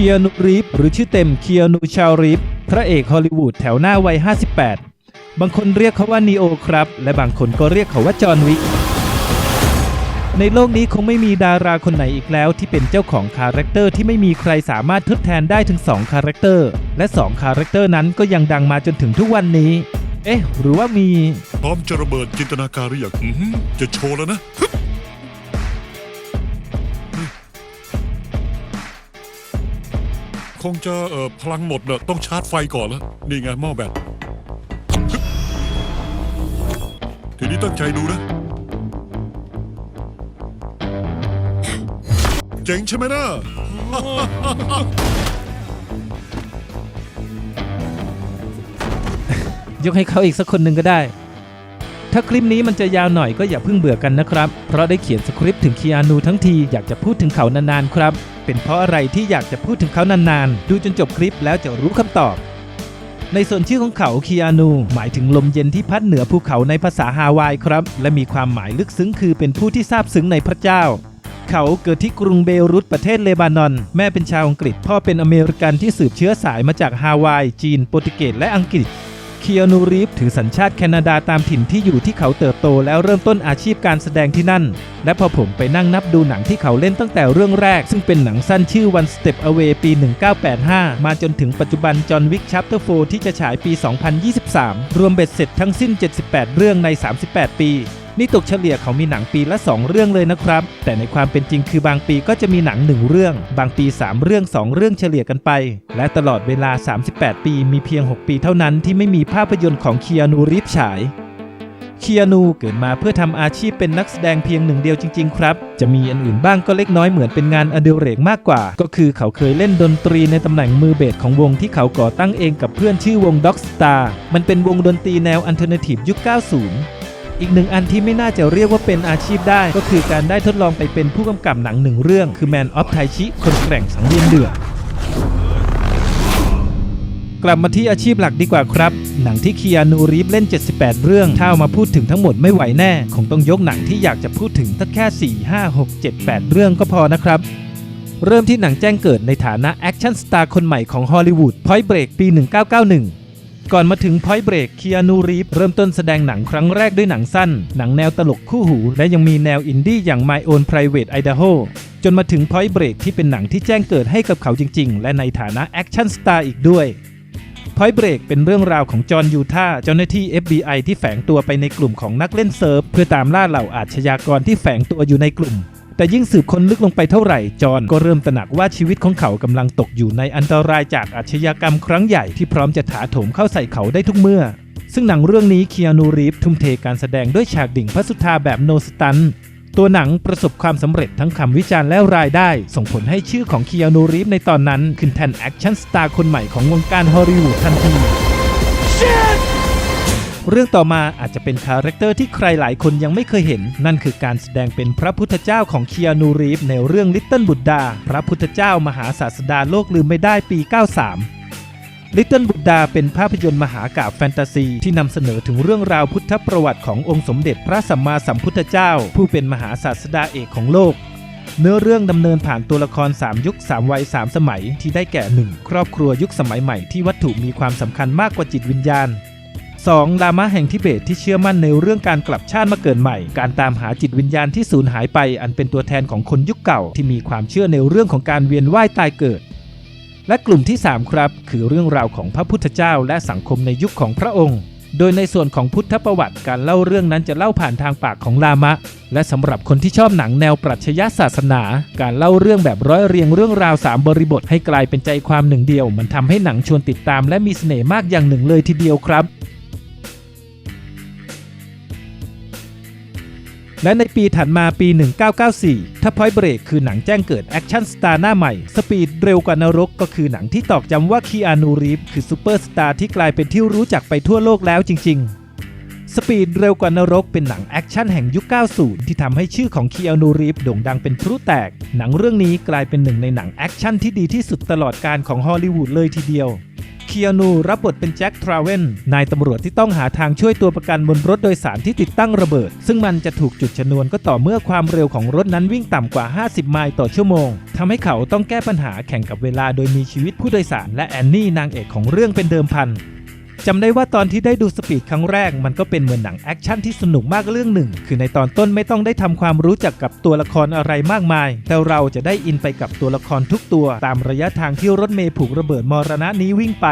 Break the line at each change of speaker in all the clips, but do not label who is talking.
คียนูรีฟหรือชื่อเต็มเคียนูชารีฟพระเอกฮอลลีวูดแถวหน้าวัย 58 บางคนเรียกเขาว่านีโอครับ และบางคนก็เรียกเขาว่าจอห์นวิก ในโลกนี้คงไม่มีดาราคนไหนอีกแล้ว ที่เป็นเจ้าของคาแรคเตอร์ที่ไม่มีใครสามารถทดแทนได้ถึง 2 คาแรคเตอร์ และ 2 คาแรคเตอร์นั้นก็ยังดังมาจนถึงทุกวันนี้ เอ๊ะ หรือว่ามี
พร้อมจะระเบิดจินตนาการหรือยังอื้อหือจะโชว์แล้วนะ คงจะเอ่อพลังหมดเน่ะต้องชาร์จไฟก่อนแล้วนี่ไงหม้อแบตทีนี้ตั้งใจดูนะ เจ๋งใช่ไหมนะ
ยกให้เขาอีกสักคนหนึ่งก็ได้ ถ้าคลิปนี้มันจะยาวหน่อยก็อย่าเพิ่งเบื่อกันนะครับ เพราะได้เขียนสคริปต์ถึงคีอานูทั้งทีอยากจะพูดถึงเขานานๆครับ เป็นเพราะอะไรที่อยากจะพูดถึงเขานานๆ ดูจนจบคลิปแล้วจะรู้คำตอบ ในส่วนชื่อของเขาคีอานู หมายถึงลมเย็นที่พัดเหนือภูเขาในภาษาฮาวายครับ และมีความหมายลึกซึ้งคือเป็นผู้ที่ซาบซึ้งในพระเจ้าเขาเกิดที่กรุงเบรุตประเทศเลบานอน แม่เป็นชาวอังกฤษ พ่อเป็นอเมริกันที่สืบเชื้อสายมาจากฮาวาย จีน โปรตุเกสและอังกฤษ คียนูรีฟถือสัญชาติแคนาดาตามถิ่นที่อยู่ที่เขาเติบโตแล้วเริ่มต้นอาชีพการแสดงที่นั่น และพอผมไปนั่งนับดูหนังที่เขาเล่นตั้งแต่เรื่องแรก ซึ่งเป็นหนังสั้นชื่อ One Step Away ปี 1985 มาจนถึงปัจจุบัน John Wick Chapter 4 ที่จะฉายปี 2023 รวมเบ็ดเสร็จทั้งสิ้น 78 เรื่องใน 38 ปี นี่ตกเฉลี่ยเขามีหนังปีละ 2 เรื่องเลยนะครับ แต่ในความเป็นจริงคือบางปีก็จะมีหนัง 1 เรื่อง บางปี 3 เรื่อง 2 เรื่องเฉลี่ยกันไป และตลอดเวลา 38 ปีมีเพียง 6 ปีเท่านั้นที่ไม่มีภาพยนตร์ของเคีอานูรีฟฉายเคีอานูเกิดมาเพื่อทำอาชีพเป็นนักแสดงเพียงหนึ่งเดียวจริง ๆ ครับ จะมีอันอื่นบ้างก็เล็กน้อยเหมือนเป็นงานอดิเรกมากกว่า ก็คือเขาเคยเล่นดนตรีในตำแหน่งมือเบสของวงที่เขาก่อตั้งเองกับเพื่อนชื่อวง Dog Star มันเป็นวงดนตรีแนวอันเทอร์เนทีฟยุค 90 อีกหนึ่งอันที่ไม่น่าจะเรียกว่าเป็นอาชีพได้ ก็คือการได้ทดลองไปเป็นผู้กำกับหนังหนึ่งเรื่อง คือ Man of Tai Chi คนแกร่งสังเวียนเดือดกลับมาที่อาชีพหลักดีกว่าครับ หนังที่เคีอานูรีฟเล่น 78 เรื่องถ้าเอามาพูดถึงทั้งหมดไม่ไหวแน่ คงต้องยกหนังที่อยากจะพูดถึงตั้งแค่ 4 5 6 7 8 เรื่องก็พอนะครับ เริ่มที่หนังแจ้งเกิดในฐานะแอคชั่นสตาร์คนใหม่ของฮอลลีวูด Point Break ปี 1991 ก่อนมาถึง Point Break คีอานูรีฟเริ่มต้นแสดงหนังครั้งแรกด้วยหนังสั้น หนังแนวตลกคู่หู และยังมีแนวอินดี้อย่าง My Own Private Idaho จนมาถึง Point Break ที่เป็นหนังที่แจ้งเกิดให้กับเขาจริง ๆ และในฐานะแอคชั่นสตาร์อีกด้วย Point Break เป็นเรื่องราวของจอห์นยูธาเจ้าหน้าที่ FBI ที่แฝงตัวไปในกลุ่มของนักเล่นเซิร์ฟเพื่อตามล่าเหล่าอาชญากรที่แฝงตัวอยู่ในกลุ่ม แต่ยิ่งสืบค้นลึกลงไปเท่าไหร่ จอห์นก็เริ่มตระหนักว่าชีวิตของเขากำลังตกอยู่ในอันตรายจากอาชญากรรมครั้งใหญ่ที่พร้อมจะถาโถมเข้าใส่เขาได้ทุกเมื่อ ซึ่งหนังเรื่องนี้เคีอานูรีฟทุ่มเทการแสดงด้วยฉากดิ่งพระสุธาแบบโนสตันตัวหนังประสบความสำเร็จทั้งคำวิจารณ์และรายได้ ส่งผลให้ชื่อของเคีอานูรีฟในตอนนั้น ขึ้นแทนแอคชั่นสตาร์คนใหม่ของวงการฮอลลีวูดทันที เรื่องต่อมาอาจจะเป็นคาแรคเตอร์ที่ใครหลายคนยังไม่เคยเห็น นั่นคือการแสดงเป็นพระพุทธเจ้าของเคีอานูรีฟในเรื่องลิตเติ้ลบุตดาพระพุทธเจ้ามหาศาสดาโลกลืมไม่ได้ปี 93ลิตเติ้ลบุตดาเป็นภาพยนตร์มหากาพย์แฟนตาซี ที่นำเสนอถึงเรื่องราวพุทธประวัติขององค์สมเด็จพระสัมมาสัมพุทธเจ้า ผู้เป็นมหาศาสดาเอกของโลก เนื้อเรื่องดำเนินผ่านตัวละคร 3 ยุค 3 วัย 3 สมัย ที่ได้แก่ 1. ครอบครัวยุคสมัยใหม่ที่วัตถุมีความสำคัญมากกว่าจิตวิญญาณ 2. ลามะแห่งทิเบตที่เชื่อมั่นในเรื่องการกลับชาติมาเกิดใหม่ การตามหาจิตวิญญาณที่สูญหายไป อันเป็นตัวแทนของคนยุคเก่า ที่มีความเชื่อในเรื่องของการเวียนว่ายตายเกิด และกลุ่มที่ 3 ครับ คือเรื่องราวของพระพุทธเจ้าและสังคมในยุคของพระองค์ โดยในส่วนของพุทธประวัติการเล่าเรื่องนั้นจะเล่าผ่านทางปากของลามะ และสำหรับคนที่ชอบหนังแนวปรัชญาศาสนา การเล่าเรื่องแบบร้อยเรียงเรื่องราว 3 บริบทให้กลายเป็นใจความหนึ่งเดียว มันทำให้หนังชวนติดตาม และมีเสน่ห์มากอย่างหนึ่งเลยทีเดียวครับ และในปีถัดมาปี 1994 ถ้า Point Break คือหนังแจ้งเกิดแอคชั่นสตาร์หน้าใหม่ สปีดเร็วกว่านรกก็คือหนังที่ตอกย้ำว่าคีอานูรีฟคือซูเปอร์สตาร์ที่กลายเป็นที่รู้จักไปทั่วโลกแล้วจริง ๆสปีดเร็วกว่านรกเป็นหนังแอคชั่นแห่งยุค 90 ที่ทำให้ชื่อของคีอานูรีฟโด่งดังเป็นพลุแตก หนังเรื่องนี้กลายเป็นหนึ่งในหนังแอคชั่นที่ดีที่สุดตลอดการของฮอลลีวูดเลยทีเดียว คีคีอานูรับบทเป็นแจ็คทราเวนนายตำรวจที่ต้องหาทางช่วยตัวประกันบนรถโดยสารที่ติดตั้งระเบิด ซึ่งมันจะถูกจุดชนวนก็ต่อเมื่อความเร็วของรถนั้นวิ่งต่ำกว่า 50 ไมล์ต่อชั่วโมงทำให้เขาต้องแก้ปัญหาแข่งกับเวลาโดยมีชีวิตผู้โดยสารและแอนนี่นางเอกของเรื่องเป็นเดิมพัน จำได้ว่าตอนที่ได้ดูสปีดครั้งแรกมันก็เป็นเหมือนหนังแอคชั่นที่สนุกมากเรื่องหนึ่ง คือในตอนต้นไม่ต้องได้ทำความรู้จักกับตัวละครอะไรมากมาย แต่เราจะได้อินไปกับตัวละครทุกตัว ตามระยะทางที่รถเมย์ผูกระเบิดมรณะนี้วิ่งไป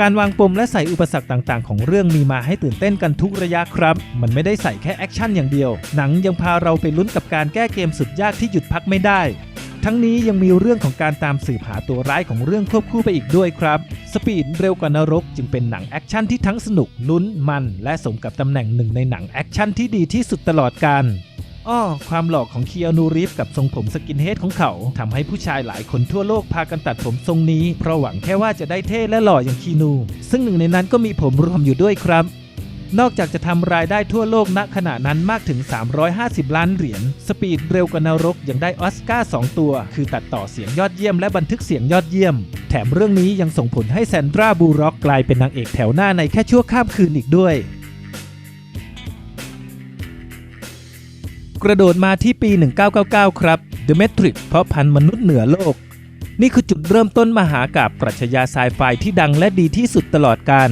การวางปมและใส่อุปสรรคต่างๆ ของเรื่องมีมาให้ตื่นเต้นกันทุกระยะครับ มันไม่ได้ใส่แค่แอคชั่นอย่างเดียว หนังยังพาเราไปลุ้นกับการแก้เกมสุดยากที่หยุดพักไม่ได้ ทั้งนี้ยังมีเรื่องของการตามสืบหาตัวร้ายของเรื่องควบคู่ไปอีกด้วยครับสปีดเร็วกว่านรกจึงเป็นหนังแอคชั่นที่ทั้งสนุกลุ้นมัน และสมกับตำแหน่งหนึ่งในหนังแอคชั่นที่ดีที่สุดตลอดกาลอ้อความหล่อของคีอานูรีฟกับทรงผมสกินเฮดของเขาทำให้ผู้ชายหลายคนทั่วโลกพากันตัดผมทรงนี้ เพราะหวังแค่ว่าจะได้เท่และหล่ออย่างคีนู ซึ่งหนึ่งในนั้นก็มีผมรวมอยู่ด้วยครับ นอกจากจะทำรายได้ทั่วโลกณขณะนั้นมากถึง 350 ล้านเหรียญ สปีดเร็วกว่านรกยังได้ออสการ์2ตัว คือตัดต่อเสียงยอดเยี่ยมและบันทึกเสียงยอดเยี่ยม แถมเรื่องนี้ยังส่งผลให้แซนดราบูร็อกกลายเป็นนางเอกแถวหน้าในแค่ชั่วข้ามคืนอีกด้วยกระโดดมาที่ปี 1999 ครับ The Matrix เพราะพันมนุษย์เหนือโลก นี่คือจุดเริ่มต้นมหากาบปรัชญาไซไฟที่ดังและดีที่สุดตลอดกาล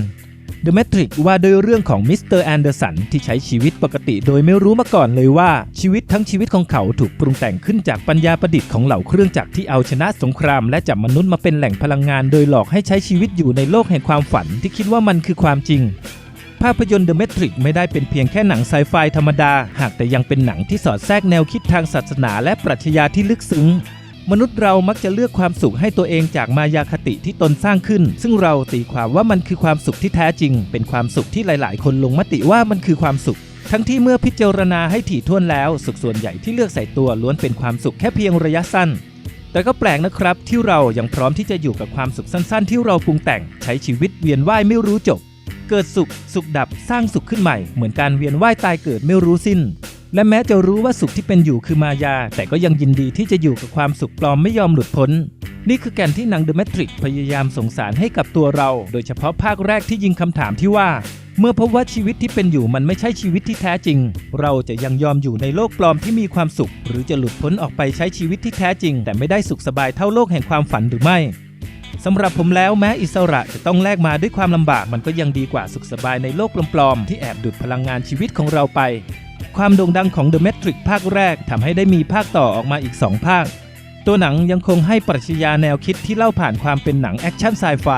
The Matrix ว่าด้วยเรื่องของมิสเตอร์แอนเดอร์สันที่ใช้ชีวิตปกติโดยไม่รู้มาก่อนเลยว่าชีวิตทั้งชีวิตของเขาถูกปรุงแต่งขึ้นจากปัญญาประดิษฐ์ของเหล่าเครื่องจักรที่เอาชนะสงคราม และจับมนุษย์มาเป็นแหล่งพลังงาน โดยหลอกให้ใช้ชีวิตอยู่ในโลกแห่งความฝันที่คิดว่ามันคือความจริง ภาพยนตร์ The Matrix ไม่ได้เป็นเพียงแค่หนังไซไฟธรรมดา หากแต่ยังเป็นหนังที่สอดแทรกแนวคิดทางศาสนาและปรัชญาที่ลึกซึ้ง มนุษย์เรามักจะเลือกความสุขให้ตัวเองจากมายาคติที่ตนสร้างขึ้น ซึ่งเราตีความว่ามันคือความสุขที่แท้จริง เป็นความสุขที่หลาย ๆ คนลงมติว่ามันคือความสุข ทั้งที่เมื่อพิจารณาให้ถี่ถ้วนแล้ว สุขส่วนใหญ่ที่เลือกใส่ตัวล้วนเป็นความสุขแค่เพียงระยะสั้น แต่ก็แปลกนะครับที่เรายังพร้อมที่จะอยู่กับความสุขสั้น ๆ ที่เราปรุงแต่งใช้ชีวิตเวียนว่ายไม่รู้จบ เกิดสุข สุขดับสร้างสุขขึ้นใหม่ เหมือนการเวียนว่ายตายเกิดไม่รู้สิ้น และแม้จะรู้ว่าสุขที่เป็นอยู่คือมายา แต่ก็ยังยินดีที่จะอยู่กับความสุขปลอมไม่ยอมหลุดพ้น นี่คือแก่นที่หนัง The Matrix พยายามส่งสารให้กับตัวเรา โดยเฉพาะภาคแรกที่ยิงคำถามที่ว่า เมื่อพบว่าชีวิตที่เป็นอยู่มันไม่ใช่ชีวิตที่แท้จริง เราจะยังยอมอยู่ในโลกปลอมที่มีความสุข หรือจะหลุดพ้นออกไปใช้ชีวิตที่แท้จริง แต่ไม่ได้สุขสบายเท่าโลกแห่งความฝันหรือไม่ สำหรับผมแล้วแม้อิสระจะต้องแลกมาด้วยความลำบากมันก็ยังดีกว่าสุขสบายในโลกปลอมๆที่แอบดูดพลังงานชีวิตของเราไป ความโด่งดังของ The Matrix ภาคแรกทำให้ได้มีภาคต่อออกมาอีก 2 ภาค ตัวหนังยังคงให้ปรัชญาแนวคิดที่เล่าผ่านความเป็นหนังแอคชั่นไซไฟ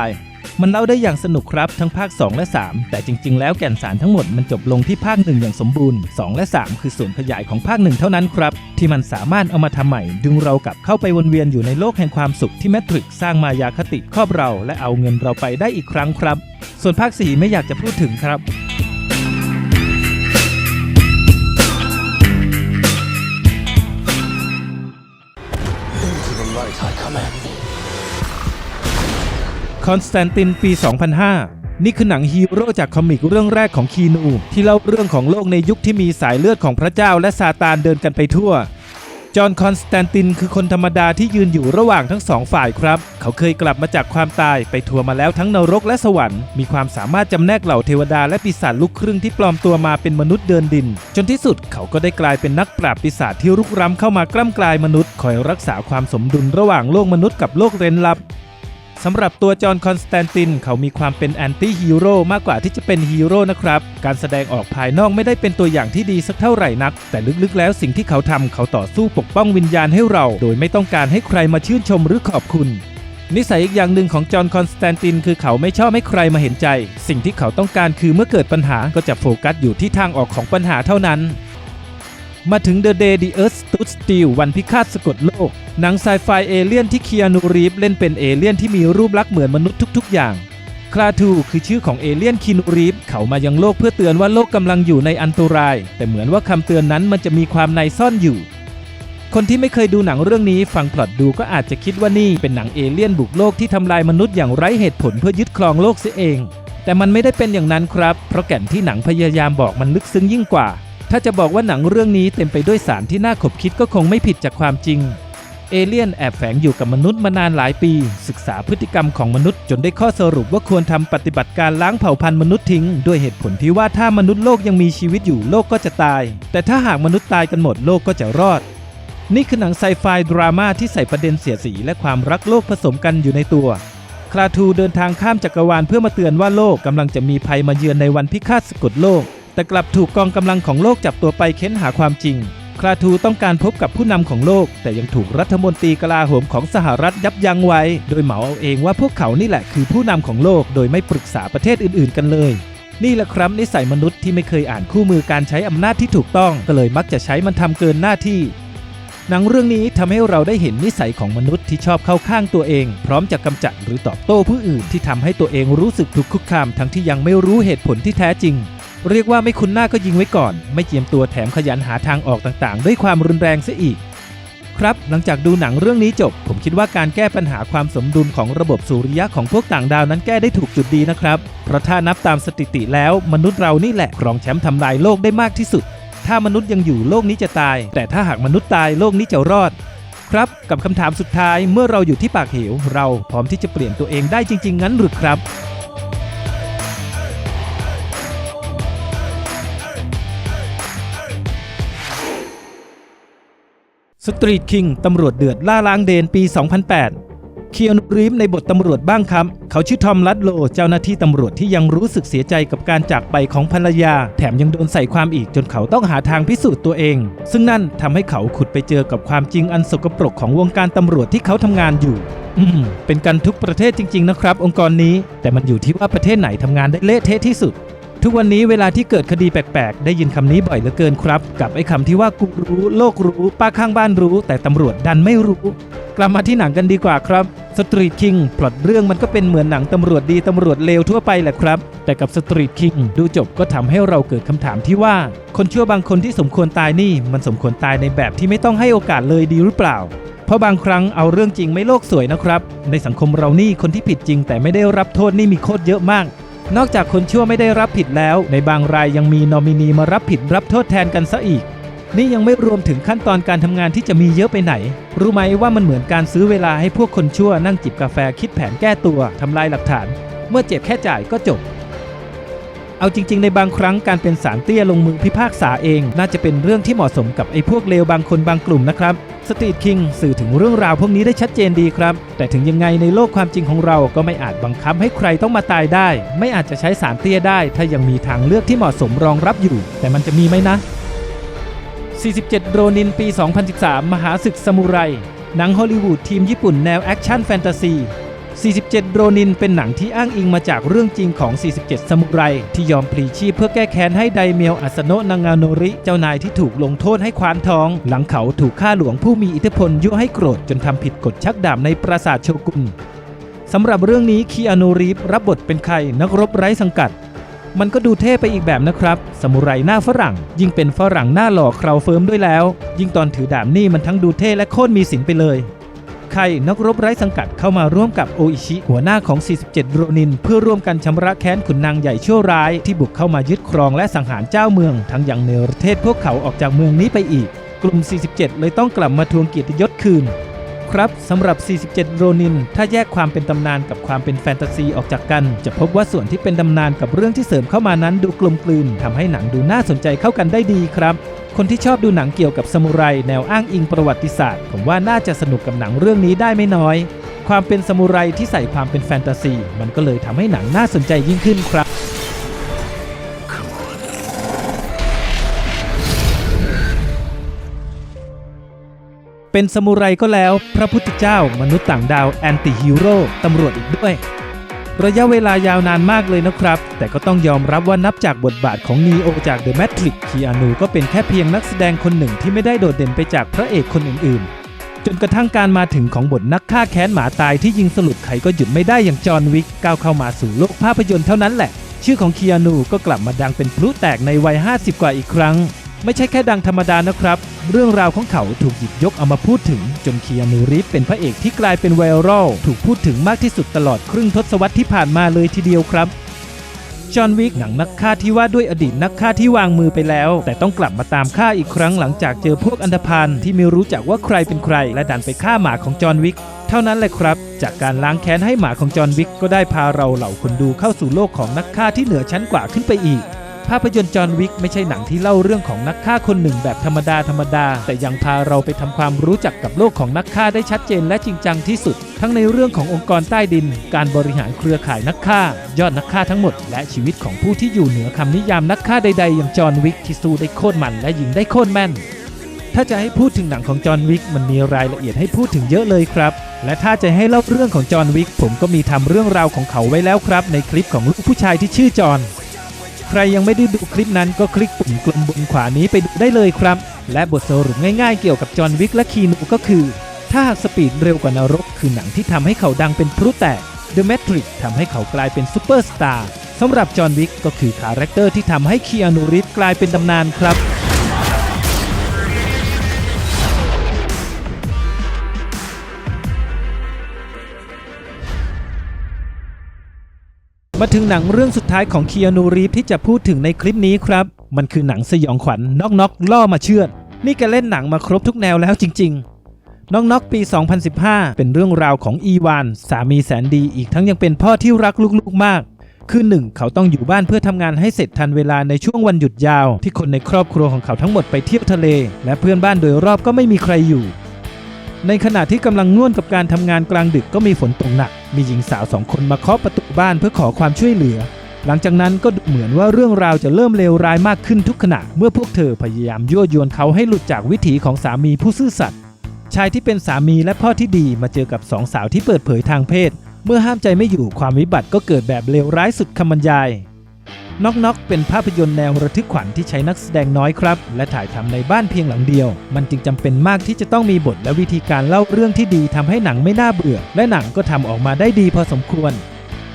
มันเล่าได้อย่างสนุกครับทั้งภาค 2 และ 3 แต่จริง ๆ แล้วแก่นสารทั้งหมดมันจบลงที่ภาค 1 อย่างสมบูรณ์ 2 และ 3 คือส่วนขยายของภาค 1 เท่านั้นครับ ที่มันสามารถเอามาทำใหม่ ดึงเรากลับเข้าไปวนเวียนอยู่ในโลกแห่งความสุขที่แมทริกสร้างมายาคติครอบเรา และเอาเงินเราไปได้อีกครั้งครับ ส่วนภาค 4 ไม่อยากจะพูดถึงครับ คอนสแตนตินปี 2005 นี่คือหนังฮีโร่จากคอมิกเรื่องแรกของคีนู ที่เล่าเรื่องของโลกในยุคที่มีสายเลือดของพระเจ้าและซาตานเดินกันไปทั่ว จอห์นคอนสแตนตินคือคนธรรมดาที่ยืนอยู่ระหว่างทั้งสองฝ่ายครับ เขาเคยกลับมาจากความตายไปทัวร์มาแล้วทั้งนรกและสวรรค์ มีความสามารถจำแนกเหล่าเทวดาและปีศาจลูกครึ่งที่ปลอมตัวมาเป็นมนุษย์เดินดิน จนที่สุดเขาก็ได้กลายเป็นนักปราบปีศาจที่รุกร้ำเข้ามากล้ำกลายมนุษย์ คอยรักษาความสมดุลระหว่างโลกมนุษย์กับโลกเร้นลับ สำหรับตัวจอห์นคอนสแตนตินเขามีความเป็นแอนตี้ฮีโร่มากกว่าที่จะเป็นฮีโร่นะครับ การแสดงออกภายนอกไม่ได้เป็นตัวอย่างที่ดีสักเท่าไหร่นัก แต่ลึกๆแล้วสิ่งที่เขาทำเขาต่อสู้ปกป้องวิญญาณให้เรา โดยไม่ต้องการให้ใครมาชื่นชมหรือขอบคุณ นิสัยอีกอย่างหนึ่งของจอห์นคอนสแตนตินคือเขาไม่ชอบให้ใครมาเห็นใจ สิ่งที่เขาต้องการคือเมื่อเกิดปัญหาก็จะโฟกัสอยู่ที่ทางออกของปัญหาเท่านั้น มาถึง The Day the Earth Stood Still วันพิฆาตสะกดโลก หนังไซไฟเอเลี่ยนที่เคีอานูรีฟเล่นเป็นเอเลี่ยนที่มีรูปลักษณ์เหมือนมนุษย์ทุก ๆ อย่าง คลาทูคือชื่อของเอเลี่ยนคีนูรีฟเขามายังโลกเพื่อเตือนว่าโลกกำลังอยู่ในอันตราย แต่เหมือนว่าคำเตือนนั้นมันจะมีความในซ่อนอยู่ คนที่ไม่เคยดูหนังเรื่องนี้ฟังพล็อตดูก็อาจจะคิดว่านี่เป็นหนังเอเลี่ยนบุกโลกที่ทำลายมนุษย์อย่างไร้เหตุผลเพื่อยึดครองโลกเสียเองแต่มันไม่ได้เป็นอย่างนั้นครับ เพราะแก่นที่หนังพยายามบอกมันลึกซึ้งยิ่งกว่า ถ้าจะบอกว่าหนังเรื่องนี้เต็มไปด้วยสารที่น่าขบคิดก็คงไม่ผิดจากความจริง เอเลี่ยนแอบแฝงอยู่กับมนุษย์มานานหลายปี ศึกษาพฤติกรรมของมนุษย์จนได้ข้อสรุปว่าควรทำปฏิบัติการล้างเผ่าพันธุ์มนุษย์ทิ้ง ด้วยเหตุผลที่ว่าถ้ามนุษย์โลกยังมีชีวิตอยู่โลกก็จะตาย แต่ถ้าหากมนุษย์ตายกันหมดโลกก็จะรอด นี่คือหนังไซไฟดราม่าที่ใส่ประเด็นเสียสีและความรักโลกผสมกันอยู่ในตัวคลาทูเดินทางข้ามจักรวาลเพื่อมาเตือนว่าโลกกำลังจะมีภัยมาเยือนในวันพิฆาตสะกดโลก แต่กลับถูกกองกำลังของโลกจับตัวไปเค้นหาความจริง คลาทูต้องการพบกับผู้นำของโลก แต่ยังถูกรัฐมนตรีกลาโหมของสหรัฐยับยั้งไว้ โดยเหมาเอาเองว่าพวกเขานี่แหละคือผู้นำของโลกโดยไม่ปรึกษาประเทศอื่น ๆ กันเลย นี่แหละครับนิสัยมนุษย์ที่ไม่เคยอ่านคู่มือการใช้อำนาจที่ถูกต้องก็เลยมักจะใช้มันทำเกินหน้าที่หนังเรื่องนี้ทำให้เราได้เห็นนิสัยของมนุษย์ที่ชอบเข้าข้างตัวเอง พร้อมจะกำจัดหรือตอบโต้ผู้อื่นที่ทำให้ตัวเองรู้สึกถูกคุกคามทั้งที่ยังไม่รู้เหตุผลที่แท้จริง เรียกว่าไม่คุ้นหน้าก็ยิงไว้ก่อน ไม่เจียมตัวแถมขยันหาทางออกต่างๆ ด้วยความรุนแรงซะอีก ครับหลังจากดูหนังเรื่องนี้จบ ผมคิดว่าการแก้ปัญหาความสมดุลของระบบสุริยะของพวกต่างดาวนั้นแก้ได้ถูกจุดดีนะครับ เพราะถ้านับตามสถิติแล้วมนุษย์เรานี่แหละครองแชมป์ทำลายโลกได้มากที่สุด ถ้ามนุษย์ยังอยู่โลกนี้จะตาย แต่ถ้าหากมนุษย์ตายโลกนี้จะรอด ครับกับคำถามสุดท้ายเมื่อเราอยู่ที่ปากเหว เราพร้อมที่จะเปลี่ยนตัวเองได้จริง ๆ งั้นหรือครับ สตรีทคิงตำรวจเดือดล่าล้างเดนปี 2008 เคียนรีฟในบทตำรวจบ้างครับ เขาชื่อทอมลัดโล เจ้าหน้าที่ตำรวจที่ยังรู้สึกเสียใจกับการจากไปของภรรยา แถมยังโดนใส่ความอีกจนเขาต้องหาทางพิสูจน์ตัวเอง ซึ่งนั่นทำให้เขาขุดไปเจอกับความจริงอันสกปรกของวงการตำรวจที่เขาทำงานอยู่อืมเป็นกันทุกประเทศจริง ๆ นะครับ องค์กรนี้ แต่มันอยู่ที่ว่าประเทศไหนทำงานได้เละเทะที่สุด ทุกวันนี้เวลาที่เกิดคดีแปลกๆ ได้ยินคำนี้บ่อยเหลือเกินครับ กับไอ้คำที่ว่ากูรู้โลกรู้ป้าข้างบ้านรู้ แต่ตำรวจดันไม่รู้ กลับมาที่หนังกันดีกว่าครับสตรีทคิงพล็อตเรื่องมันก็เป็นเหมือนหนังตำรวจดีตำรวจเลวทั่วไปแหละครับ แต่กับสตรีทคิงดูจบก็ทำให้เราเกิดคำถามที่ว่า คนชั่วบางคนที่สมควรตายนี่ มันสมควรตายในแบบที่ไม่ต้องให้โอกาสเลยดีหรือเปล่าเพราะบางครั้งเอาเรื่องจริงไม่โลกสวยนะครับ ในสังคมเรานี่คนที่ผิดจริงแต่ไม่ได้รับโทษนี่มีโคตรเยอะมาก นอกจากคนชั่วไม่ได้รับผิดแล้ว ในบางรายยังมีนอมินีมารับผิดรับโทษแทนกันซะอีก นี่ยังไม่รวมถึงขั้นตอนการทำงานที่จะมีเยอะไปไหน รู้ไหมว่ามันเหมือนการซื้อเวลาให้พวกคนชั่วนั่งจิบกาแฟคิดแผนแก้ตัวทำลายหลักฐาน เมื่อเจ็บแค่จ่ายก็จบ เอาจริง ๆ ในบางครั้งการเป็นสารเตี้ยลงมือพิพากษาเอง น่าจะเป็นเรื่องที่เหมาะสมกับไอ้พวกเลวบางคนบางกลุ่มนะครับสตรีทคิงสื่อถึงเรื่องราวพวกนี้ได้ชัดเจนดีครับ แต่ถึงยังไงในโลกความจริงของเราก็ไม่อาจบังคับให้ใครต้องมาตายได้ ไม่อาจจะใช้สารเตี้ยได้ ถ้ายังมีทางเลือกที่เหมาะสมรองรับอยู่ แต่มันจะมีไหมนะ 47 โรนินปี 2013 มหาศึกซามูไรหนังฮอลลีวูดทีมญี่ปุ่นแนวแอคชั่นแฟนตาซี 47 โรนินเป็นหนังที่อ้างอิงมาจากเรื่องจริงของ 47ซามูไร ที่ยอมพลีชีพเพื่อแก้แค้นให้ไดเมียวอัสโนะนางาโนริเจ้านายที่ถูกลงโทษให้ควานทอง หลังเขาถูกฆ่าหลวงผู้มีอิทธิพลยั่วให้โกรธจนทำผิดกฎชักดาบในปราสาทโชกุนสำหรับเรื่องนี้คีอานูรีฟรับบทเป็นใครนักรบไร้สังกัด มันก็ดูเท่ไปอีกแบบนะครับ สมุไรหน้าฝรั่ง ยิ่งเป็นฝรั่งหน้าหล่อเคราเฟิร์มด้วยแล้ว ยิ่งตอนถือดาบนี่มันทั้งดูเท่และโคตรมีสินไปเลย ใครนักรบไร้สังกัดเข้ามาร่วมกับโออิชิ หัวหน้าของ 47 โรนิน เพื่อร่วมกันชำระแค้นขุนนางใหญ่ชั่วร้าย ที่บุกเข้ามายึดครองและสังหารเจ้าเมือง ทั้งยังเนรเทศพวกเขาออกจากเมืองนี้ไปอีก กลุ่ม 47 เลยต้องกลับมาทวงเกียรติยศคืนครับสำหรับ 47 โรนิน ถ้าแยกความเป็นตำนานกับความเป็นแฟนตาซีออกจากกัน จะพบว่าส่วนที่เป็นตำนานกับเรื่องที่เสริมเข้ามานั้นดูกลมกลืนทำให้หนังดูน่าสนใจเข้ากันได้ดีครับ คนที่ชอบดูหนังเกี่ยวกับซามูไรแนวอ้างอิงประวัติศาสตร์ ผมว่าน่าจะสนุกกับหนังเรื่องนี้ได้ไม่น้อย ความเป็นซามูไรที่ใส่ความเป็นแฟนตาซี มันก็เลยทำให้หนังน่าสนใจยิ่งขึ้นครับ เป็นซามูไรก็แล้ว พระพุทธเจ้ามนุษย์ต่างดาวแอนติฮีโร่ตำรวจอีกด้วย ระยะเวลายาวนานมากเลยนะครับ แต่ก็ต้องยอมรับว่านับจากบทบาทของนีโอจาก The Matrix คีอานูก็เป็นแค่เพียงนักแสดงคนหนึ่งที่ไม่ได้โดดเด่นไปจากพระเอกคนอื่นๆ จนกระทั่งการมาถึงของบทนักฆ่าแค้นหมาตายที่ยิงสลุดไขก็หยุดไม่ได้อย่างจอห์นวิกก้าวเข้ามาสู่โลกภาพยนตร์เท่านั้นแหละ ชื่อของคีอานูก็กลับมาดังเป็นพลุแตกในวัย 50 กว่าอีกครั้ง ไม่ใช่แค่ดังธรรมดานะครับ เรื่องราวของเขาถูกหยิบยกเอามาพูดถึง จนเคีอานูรีฟเป็นพระเอกที่กลายเป็นไวรัลถูกพูดถึงมากที่สุดตลอดครึ่งทศวรรษที่ผ่านมาเลยทีเดียวครับจอห์นวิกหนังนักฆ่าที่ว่าด้วยอดีตนักฆ่าที่วางมือไปแล้ว แต่ต้องกลับมาตามฆ่าอีกครั้งหลังจากเจอพวกอันธพาลที่ไม่รู้จักว่าใครเป็นใคร และดันไปฆ่าหมาของจอห์นวิกเท่านั้นแหละครับ จากการล้างแค้นให้หมาของจอห์นวิกก็ได้พาเราเหล่าคนดูเข้าสู่โลกของนักฆ่าที่เหนือชั้นกว่าขึ้นไปอีก ภาพยนตร์จอห์นวิกไม่ใช่หนังที่เล่าเรื่องของนักฆ่าคนหนึ่งแบบธรรมดาธรรมดา แต่ยังพาเราไปทำความรู้จักกับโลกของนักฆ่าได้ชัดเจนและจริงจังที่สุด ทั้งในเรื่องขององค์กรใต้ดิน การบริหารเครือข่ายนักฆ่า ยอดนักฆ่าทั้งหมด และชีวิตของผู้ที่อยู่เหนือคำนิยามนักฆ่าใดๆ อย่างจอห์นวิกที่สู้ได้โคตรมันและยิงได้โคตรแม่น ถ้าจะให้พูดถึงหนังของจอห์นวิกมันมีรายละเอียดให้พูดถึงเยอะเลยครับและถ้าจะให้เล่าเรื่องของจอห์นวิกผมก็มีทำเรื่องราวของเขาไว้แล้วครับ ในคลิปของลูกผู้ชายที่ชื่อจอห์น ใครยังไม่ได้ดูคลิปนั้นก็คลิกปุ่มกลมบนขวานี้ไปดูได้เลยครับ และบทสรุปง่ายๆเกี่ยวกับจอห์นวิกและคีนูก็คือ ถ้าหากสปีดเร็วกว่านรกคือหนังที่ทำให้เขาดังเป็นพลุแตก The Matrix ทำให้เขากลายเป็นซูเปอร์สตาร์สำหรับจอห์นวิกก็คือคาแรคเตอร์ที่ทำให้คีอานูริฟกลายเป็นตำนานครับ มาถึงหนังเรื่องสุดท้ายของคีอานูรีฟที่จะพูดถึงในคลิปนี้ครับ มันคือหนังสยองขวัญนกน็อกล่อมาเชื่อด นี่แกเล่นหนังมาครบทุกแนวแล้วจริง ๆน้องน็อกปี 2015 เป็นเรื่องราวของอีวาน สามีแสนดีอีกทั้งยังเป็นพ่อที่รักลูกๆมาก คือหนึ่งเขาต้องอยู่บ้านเพื่อทำงานให้เสร็จทันเวลาในช่วงวันหยุดยาว ที่คนในครอบครัวของเขาทั้งหมดไปเที่ยวทะเล และเพื่อนบ้านโดยรอบก็ไม่มีใครอยู่ ในขณะที่กำลังง่วนกับการทำงานกลางดึกก็มีฝนตกหนัก มีหญิงสาวสองคนมาเคาะประตูบ้านเพื่อขอความช่วยเหลือ หลังจากนั้นก็ดูเหมือนว่าเรื่องราวจะเริ่มเลวร้ายมากขึ้นทุกขณะ เมื่อพวกเธอพยายามยั่วยวนเขาให้หลุดจากวิถีของสามีผู้ซื่อสัตย์ชายที่เป็นสามีและพ่อที่ดีมาเจอกับสองสาวที่เปิดเผยทางเพศ เมื่อห้ามใจไม่อยู่ความวิบัติก็เกิดแบบเลวร้ายสุดคำบรรยาย น็อกน็อกเป็นภาพยนตร์แนวระทึกขวัญที่ใช้นักแสดงน้อยครับ และถ่ายทำในบ้านเพียงหลังเดียว มันจึงจำเป็นมากที่จะต้องมีบทและวิธีการเล่าเรื่องที่ดีทำให้หนังไม่น่าเบื่อ และหนังก็ทำออกมาได้ดีพอสมควร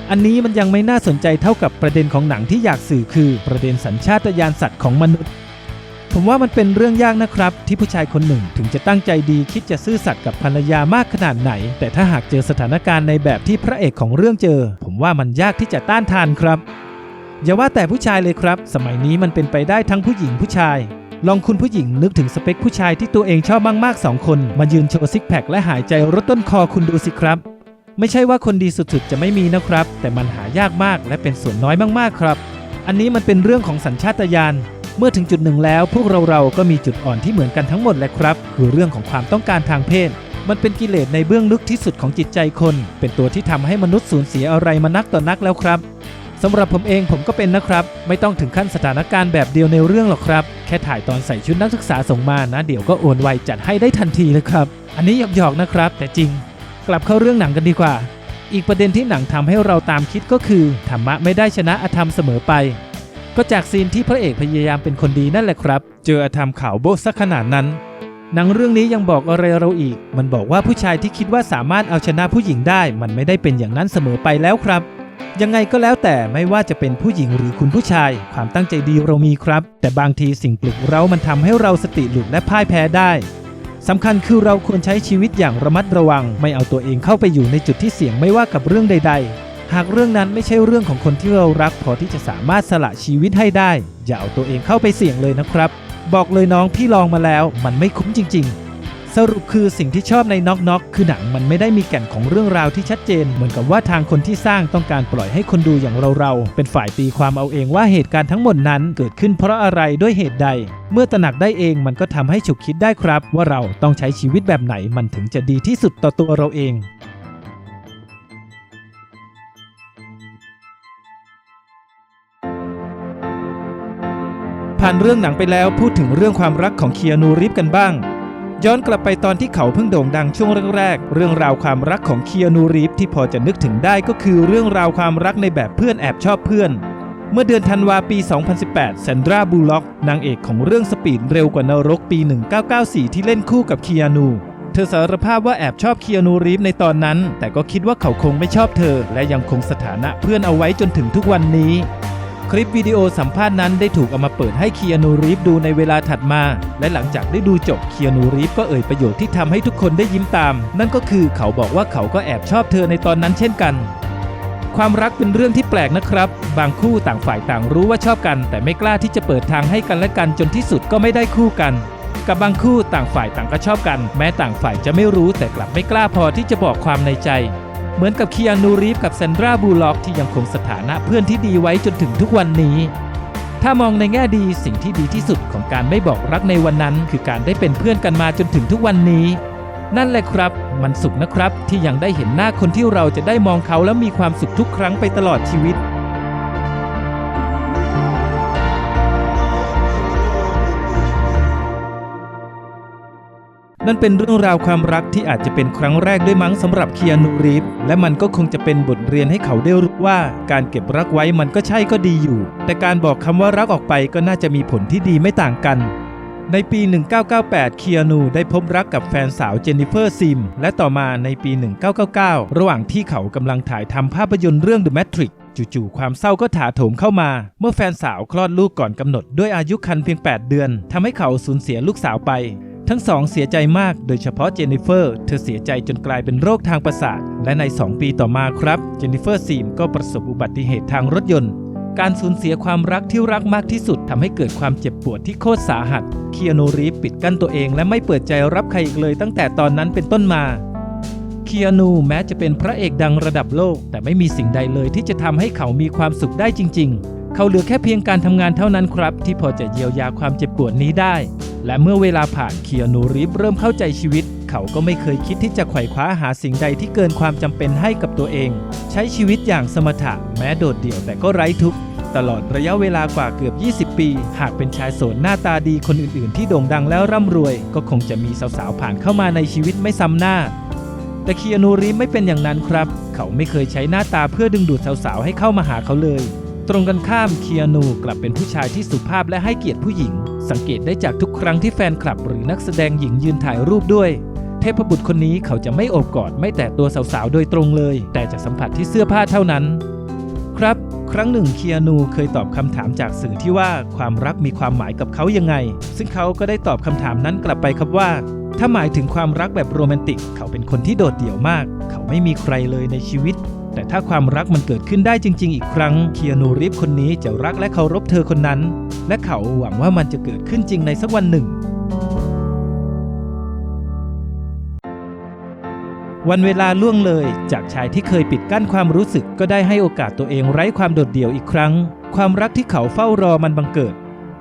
อันนี้มันยังไม่น่าสนใจเท่ากับประเด็นของหนังที่อยากสื่อคือ ประเด็นสัญชาตญาณสัตว์ของมนุษย์ผมว่ามันเป็นเรื่องยากนะครับ ที่ผู้ชายคนหนึ่งถึงจะตั้งใจดีคิดจะซื่อสัตย์กับภรรยามากขนาดไหน แต่ถ้าหากเจอสถานการณ์ในแบบที่พระเอกของเรื่องเจอ ผมว่ามันยากที่จะต้านทานครับ อย่าว่าแต่ผู้ชายเลยครับ สมัยนี้มันเป็นไปได้ทั้งผู้หญิงผู้ชาย ลองคุณผู้หญิงนึกถึงสเปคผู้ชายที่ตัวเองชอบมากๆสองคน มายืนโชว์ซิกแพคและหายใจรดต้นคอคุณดูสิครับ ไม่ใช่ว่าคนดีสุดๆ จะไม่มีนะครับ แต่มันหายากมากและเป็นส่วนน้อยมากๆครับ อันนี้มันเป็นเรื่องของสัญชาตญาณเมื่อถึงจุดหนึ่งแล้วพวกเราเราก็มีจุดอ่อนที่เหมือนกันทั้งหมดแหละครับ คือเรื่องของความต้องการทางเพศ มันเป็นกิเลสในเบื้องลึกที่สุดของจิตใจคน เป็นตัวที่ทำให้มนุษย์สูญเสียอะไรมานักต่อนักแล้วครับ สำหรับผมเองผมก็เป็นนะครับ ไม่ต้องถึงขั้นสถานการณ์แบบเดียวในเรื่องหรอกครับ แค่ถ่ายตอนใส่ชุดนักศึกษาส่งมานะ เดี๋ยวก็โอนไวจัดให้ได้ทันทีเลยครับ อันนี้หยอกๆนะครับ แต่จริง กลับเข้าเรื่องหนังกันดีกว่า อีกประเด็นที่หนังทำให้เราตามคิดก็คือธรรมะไม่ได้ชนะอธรรมเสมอไป ก็จากซีนที่พระเอกพยายามเป็นคนดีนั่นแหละครับ เจออธรรมข่าวโบ๊ะซะขนาดนั้นหนังเรื่องนี้ยังบอกอะไรเราอีก มันบอกว่าผู้ชายที่คิดว่าสามารถเอาชนะผู้หญิงได้ มันไม่ได้เป็นอย่างนั้นเสมอไปแล้วครับ ยังไงก็แล้วแต่ไม่ว่าจะเป็นผู้หญิงหรือคุณผู้ชาย ความตั้งใจดีเรามีครับ แต่บางทีสิ่งปลุกเรามันทำให้เราสติหลุดและพ่ายแพ้ได้สำคัญคือเราควรใช้ชีวิตอย่างระมัดระวัง ไม่เอาตัวเองเข้าไปอยู่ในจุดที่เสี่ยงไม่ว่ากับเรื่องใด ๆ หากเรื่องนั้นไม่ใช่เรื่องของคนที่เรารัก พอที่จะสามารถสละชีวิตให้ได้ อย่าเอาตัวเองเข้าไปเสี่ยงเลยนะครับ บอกเลยน้องพี่ลองมาแล้ว มันไม่คุ้มจริง ๆ สรุปคือสิ่งที่ชอบในน็อกน็อกคือหนังมันไม่ได้มีแก่นของเรื่องราวที่ชัดเจน เหมือนกับว่าทางคนที่สร้างต้องการปล่อยให้คนดูอย่างเราๆเป็นฝ่ายตีความเอาเองว่าเหตุการณ์ทั้งหมดนั้นเกิดขึ้นเพราะอะไรด้วยเหตุใด เมื่อตระหนักได้เองมันก็ทำให้ฉุกคิดได้ครับ ว่าเราต้องใช้ชีวิตแบบไหนมันถึงจะดีที่สุดต่อตัวเราเองผ่านเรื่องหนังไปแล้วพูดถึงเรื่องความรักของเคียนูรีฟกันบ้าง ย้อนกลับไปตอนที่เขาเพิ่งโด่งดังช่วงแรกๆ เรื่องราวความรักของเคียนูรีฟที่พอจะนึกถึงได้ก็คือเรื่องราวความรักในแบบเพื่อนแอบชอบเพื่อน เมื่อเดือนธันวาปี 2018 แซนดราบูล็อก นางเอกของเรื่องสปีดเร็วกว่านรกปี 1994 ที่เล่นคู่กับเคียนู เธอสารภาพว่าแอบชอบเคียนูรีฟในตอนนั้น แต่ก็คิดว่าเขาคงไม่ชอบเธอ และยังคงสถานะเพื่อนเอาไว้จนถึงทุกวันนี้ คลิปวิดีโอสัมภาษณ์นั้นได้ถูกเอามาเปิดให้เคียนูรีฟดูในเวลาถัดมา และหลังจากได้ดูจบเคียนูรีฟก็เอ่ยประโยคที่ทำให้ทุกคนได้ยิ้มตาม นั่นก็คือเขาบอกว่าเขาก็แอบชอบเธอในตอนนั้นเช่นกันความรักเป็นเรื่องที่แปลกนะครับ บางคู่ต่างฝ่ายต่างรู้ว่าชอบกัน แต่ไม่กล้าที่จะเปิดทางให้กันและกันจนที่สุดก็ไม่ได้คู่กัน กับบางคู่ต่างฝ่ายต่างก็ชอบกัน แม้ต่างฝ่ายจะไม่รู้แต่กลับไม่กล้าพอที่จะบอกความในใจ เหมือนกับคีอานูรีฟกับเซนดราบูล็อกที่ยังคงสถานะเพื่อนที่ดีไว้จนถึงทุกวันนี้ ถ้ามองในแง่ดีสิ่งที่ดีที่สุดของการไม่บอกรักในวันนั้น คือการได้เป็นเพื่อนกันมาจนถึงทุกวันนี้ นั่นแหละครับ มันสุขนะครับที่ยังได้เห็นหน้าคนที่เราจะได้มองเขาแล้วมีความสุขทุกครั้งไปตลอดชีวิต นั่นเป็นเรื่องราวความรักที่อาจจะเป็นครั้งแรกด้วยมั้งสำหรับเคียนูรีฟและมันก็คงจะเป็นบทเรียนให้เขาได้รู้ว่า การเก็บรักไว้มันก็ใช่ก็ดีอยู่ แต่การบอกคำว่ารักออกไปก็น่าจะมีผลที่ดีไม่ต่างกันในปี 1998 เคียนูได้พบรักกับแฟนสาวเจนนิเฟอร์ซิม และต่อมาในปี 1999 ระหว่างที่เขากำลังถ่ายทำภาพยนตร์เรื่อง The Matrix จู่ๆ ความเศร้าก็ถาโถมเข้ามา เมื่อแฟนสาวคลอดลูกก่อนกำหนดด้วยอายุครรภ์เพียง 8 เดือนทำให้เขาสูญเสียลูกสาวไป ทั้งสองเสียใจมากโดยเฉพาะเจนนิเฟอร์ เธอเสียใจจนกลายเป็นโรคทางประสาท และใน 2 ปีต่อมาครับ เจนนิเฟอร์ซีมก็ประสบอุบัติเหตุทางรถยนต์ การสูญเสียความรักที่รักมากที่สุดทำให้เกิดความเจ็บปวดที่โคตรสาหัส เคียโนรีปิดกั้นตัวเองและไม่เปิดใจรับใครอีกเลยตั้งแต่ตอนนั้นเป็นต้นมา เคียนูแม้จะเป็นพระเอกดังระดับโลก แต่ไม่มีสิ่งใดเลยที่จะทำให้เขามีความสุขได้จริง ๆ เขาเหลือแค่เพียงการทำงานเท่านั้นครับ ที่พอจะเยียวยาความเจ็บปวดนี้ได้ และเมื่อเวลาผ่านเคียนูรีฟเริ่มเข้าใจชีวิต เขาก็ไม่เคยคิดที่จะไขว่คว้าหาสิ่งใดที่เกินความจำเป็นให้กับตัวเอง ใช้ชีวิตอย่างสมถะ แม้โดดเดี่ยวแต่ก็ไร้ทุกข์ตลอดระยะเวลากว่าเกือบ 20 ปี หากเป็นชายโสดหน้าตาดีคนอื่น ๆ ที่โด่งดังแล้วร่ำรวย ก็คงจะมีสาว ๆ ผ่านเข้ามาในชีวิตไม่ซ้ำหน้า แต่เคียนูรีฟไม่เป็นอย่างนั้นครับ เขาไม่เคยใช้หน้าตาเพื่อดึงดูดสาวๆให้เข้ามาหาเขาเลย ตรงกันข้ามเคียนูกลับเป็นผู้ชายที่สุภาพและให้เกียรติผู้หญิง สังเกตได้จากทุกครั้งที่แฟนคลับหรือนักแสดงหญิงยืนถ่ายรูปด้วย เทพบุตรคนนี้เขาจะไม่โอบกอดไม่แตะตัวสาวๆโดยตรงเลย แต่จะสัมผัสที่เสื้อผ้าเท่านั้น ครับ ครั้งหนึ่งเคียนูเคยตอบคำถามจากสื่อที่ว่าความรักมีความหมายกับเขายังไง ซึ่งเขาก็ได้ตอบคำถามนั้นกลับไปครับว่า ถ้าหมายถึงความรักแบบโรแมนติก เขาเป็นคนที่โดดเดี่ยวมาก เขาไม่มีใครเลยในชีวิต แต่ถ้าความรักมันเกิดขึ้นได้จริง ๆ อีกครั้งเคียนูรีฟคนนี้จะรักและเคารพเธอคนนั้น และเขาหวังว่ามันจะเกิดขึ้นจริงในสักวันหนึ่ง วันเวลาล่วงเลยจากชายที่เคยปิดกั้นความรู้สึกก็ได้ให้โอกาสตัวเองไร้ความโดดเดี่ยวอีกครั้ง ความรักที่เขาเฝ้ารอมันบังเกิด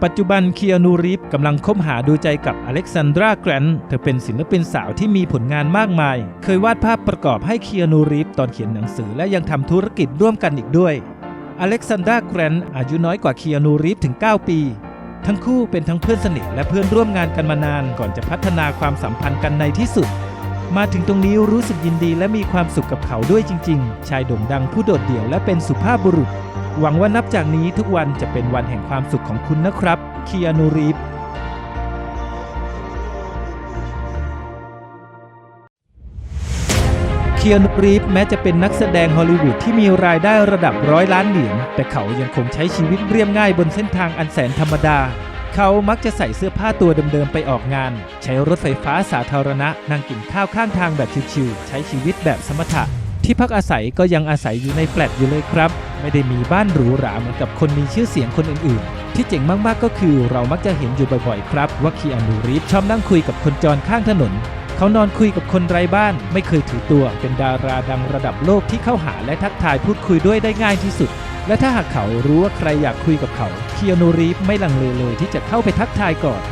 ปัจจุบันเคียนูรีฟกำลังคบหาดูใจกับอเล็กซานดราแกรนเธอเป็นศิลปินสาวที่มีผลงานมากมาย เคยวาดภาพประกอบให้เคียนูรีฟตอนเขียนหนังสือและยังทำธุรกิจร่วมกันอีกด้วยอเล็กซานดราแกรนอายุน้อยกว่าเคียนูรีฟถึง 9 ปีทั้งคู่เป็นทั้งเพื่อนสนิทและเพื่อนร่วมงานกันมานานก่อนจะพัฒนาความสัมพันธ์กันในที่สุด มาถึงตรงนี้รู้สึกยินดีและมีความสุขกับเขาด้วยจริง ๆ ชายโด่งดังผู้โดดเดี่ยวและเป็นสุภาพบุรุษ หวังว่านับจากนี้ทุกวันจะเป็นวันแห่งความสุขของคุณนะครับเคียนูรีฟเคียนูรีฟแม้จะเป็นนักแสดงฮอลลีวูดที่มีรายได้ระดับร้อยล้านเหรียญแต่เขายังคงใช้ชีวิตเรียบง่ายบนเส้นทางอันแสนธรรมดา เขามักจะใส่เสื้อผ้าตัวเดิมๆไปออกงาน ใช้รถไฟฟ้าสาธารณะนั่งกินข้าวข้างทางแบบชิวๆใช้ชีวิตแบบสมถะ ที่พักอาศัยก็ยังอาศัยอยู่ในแฟลตอยู่เลยครับ ไม่ได้มีบ้านหรูหราเหมือนกับคนมีชื่อเสียงคนอื่นๆ ที่เจ๋งมากๆก็คือเรามักจะเห็นอยู่บ่อยๆครับ ว่าคีอานูรีฟชอบนั่งคุยกับคนจรข้างถนนเขานอนคุยกับคนไร้บ้าน ไม่เคยถือตัว เป็นดาราดังระดับโลกที่เข้าหาและทักทายพูดคุยด้วยได้ง่ายที่สุด และถ้าหากเขารู้ว่าใครอยากคุยกับเขาเคียนูรีฟไม่ลังเลเลยที่จะเข้าไปทักทายก่อน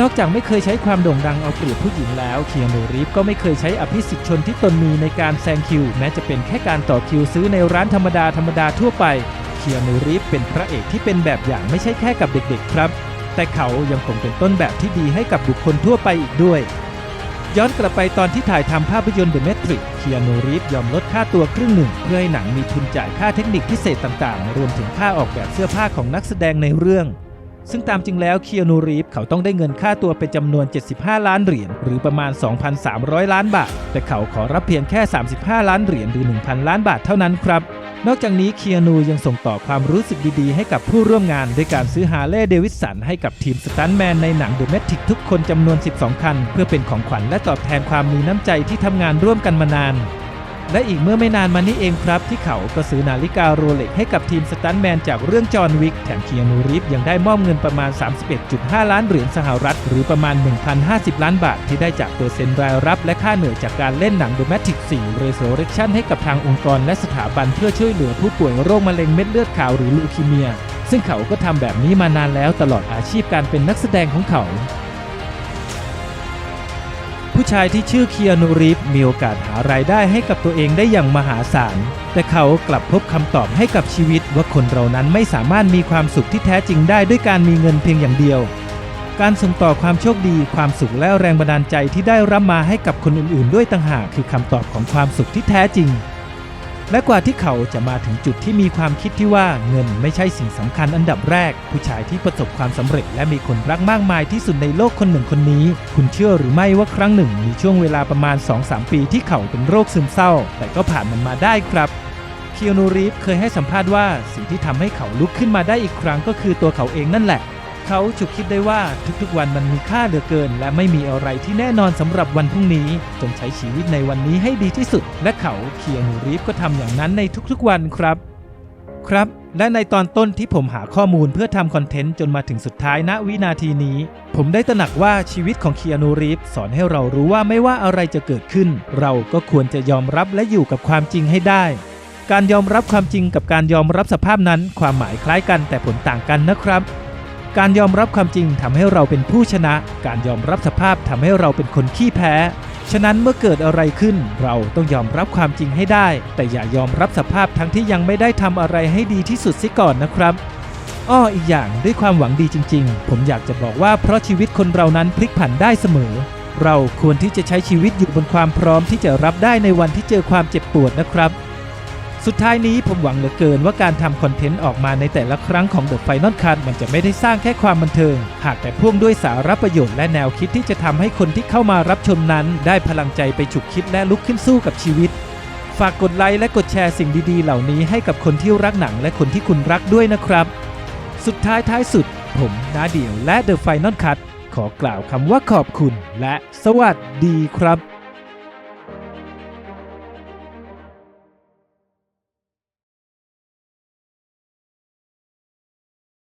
นอกจากไม่เคยใช้ความโด่งดังเอาเปรียบผู้หญิงแล้วเคียนูรีฟก็ไม่เคยใช้อภิสิทธิชนที่ตนมีในการแซงคิว แม้จะเป็นแค่การต่อคิวซื้อในร้านธรรมดาธรรมดาทั่วไปเคียนูรีฟเป็นพระเอกที่เป็นแบบอย่างไม่ใช่แค่กับเด็กๆครับ แต่เขายังคงเป็นต้นแบบที่ดีให้กับบุคคลทั่วไปอีกด้วย ย้อนกลับไปตอนที่ถ่ายทำภาพยนตร์ The Matrix เคียนูรีฟยอมลดค่าตัวครึ่งหนึ่ง เพื่อให้หนังมีทุนจ่ายค่าเทคนิคพิเศษต่างๆ รวมถึงค่าออกแบบเสื้อผ้าของนักแสดงในเรื่อง ซึ่งตามจริงแล้วเคียนูรีฟเขาต้องได้เงินค่าตัวเป็นจำนวน 75 ล้านเหรียญหรือประมาณ 2,300 ล้านบาท แต่เขาขอรับเพียงแค่ 35 ล้านเหรียญหรือ 1,000 ล้านบาทเท่านั้นครับ นอกจากนี้เคียนูยังส่งต่อความรู้สึกดีๆ ให้กับผู้ร่วมงานด้วยการซื้อฮาร์เลย์เดวิสันให้กับทีมสตันแมนในหนังเดอะแมทริกทุกคนจำนวน 12 คัน เพื่อเป็นของขวัญและตอบแทนความมีน้ำใจที่ทำงานร่วมกันมานาน และอีกเมื่อไม่นานมานี้เองครับ ที่เขาก็ซื้อนาฬิกาโรเล็กให้กับทีมสตันแมนจากเรื่องจอห์นวิกแถมเคียนูรีฟยังได้มอบเงินประมาณ 31.5 ล้านเหรียญสหรัฐ หรือประมาณ 1,050 ล้านบาท ที่ได้จากเปอร์เซ็นต์รายรับ และค่าเหนื่อยจากการเล่นหนัง The Matrix 4 Resurrection ให้กับทางองค์กรและสถาบันเพื่อช่วยเหลือผู้ป่วยโรคมะเร็งเม็ดเลือดขาวหรือลูคีเมีย ซึ่งเขาก็ทำแบบนี้มานานแล้วตลอดอาชีพการเป็นนักแสดงของเขา ผู้ชายที่ชื่อเคียนูรีฟมีโอกาสหารายได้ให้กับตัวเองได้อย่างมหาศาล แต่เขากลับพบคำตอบให้กับชีวิตว่าคนเรานั้นไม่สามารถมีความสุขที่แท้จริงได้ด้วยการมีเงินเพียงอย่างเดียว การส่งต่อความโชคดี ความสุขและแรงบันดาลใจที่ได้รับมาให้กับคนอื่นๆ ด้วยต่างหากคือคำตอบของความสุขที่แท้จริง และกว่าที่เขาจะมาถึงจุดที่มีความคิดที่ว่าเงินไม่ใช่สิ่งสำคัญอันดับแรก ผู้ชายที่ประสบความสำเร็จ และมีคนรักมากมายที่สุดในโลกคนหนึ่งคนนี้ คุณเชื่อหรือไม่ว่าครั้งหนึ่ง มีช่วงเวลาประมาณ 2-3 ปีที่เขาเป็นโรคซึมเศร้า แต่ก็ผ่านมันมาได้ครับคียนูรีฟเคยให้สัมภาษณ์ว่าสิ่งที่ทำให้เขาลุกขึ้นมาได้อีกครั้งก็คือตัวเขาเองนั่นแหละ เขาฉุกคิดได้ว่าทุกๆวันมันมีค่าเหลือเกิน และไม่มีอะไรที่แน่นอนสำหรับวันพรุ่งนี้ จงใช้ชีวิตในวันนี้ให้ดีที่สุด และเขาเคียนูรีฟก็ทำอย่างนั้นในทุกๆวันครับ ครับ และในตอนต้นที่ผมหาข้อมูลเพื่อทำคอนเทนต์จนมาถึงสุดท้ายณวินาทีนี้ ผมได้ตระหนักว่าชีวิตของเคียนูรีฟสอนให้เรารู้ว่าไม่ว่าอะไรจะเกิดขึ้น เราก็ควรจะยอมรับและอยู่กับความจริงให้ได้ การยอมรับความจริงกับการยอมรับสภาพนั้น ความหมายคล้ายกันแต่ผลต่างกันนะครับ การยอมรับความจริงทำให้เราเป็นผู้ชนะ การยอมรับสภาพทำให้เราเป็นคนขี้แพ้ ฉะนั้นเมื่อเกิดอะไรขึ้น เราต้องยอมรับความจริงให้ได้ แต่อย่ายอมรับสภาพทั้งที่ยังไม่ได้ทำอะไรให้ดีที่สุดซิก่อนนะครับอ้ออีกอย่างด้วยความหวังดีจริง ๆ ผมอยากจะบอกว่าเพราะชีวิตคนเรานั้นพลิกผันได้เสมอ เราควรที่จะใช้ชีวิตอยู่บนความพร้อมที่จะรับได้ในวันที่เจอความเจ็บปวดนะครับ สุดท้ายนี้ผมหวังเหลือเกินว่าการทำคอนเทนต์ออกมาในแต่ละครั้งของ The Final Cut มันจะไม่ได้สร้างแค่ความบันเทิง หากแต่พ่วงด้วยสาระประโยชน์และแนวคิดที่จะทำให้คนที่เข้ามารับชมนั้น ได้พลังใจไปฉุกคิดและลุกขึ้นสู้กับชีวิต ฝากกดไลค์และกดแชร์สิ่งดีๆ เหล่านี้ให้กับคนที่รักหนังและคนที่คุณรักด้วยนะครับ สุดท้ายท้ายสุด ผมนาเดียวและ The Final Cut ขอกล่าวคำว่าขอบคุณ และสวัสดีครับ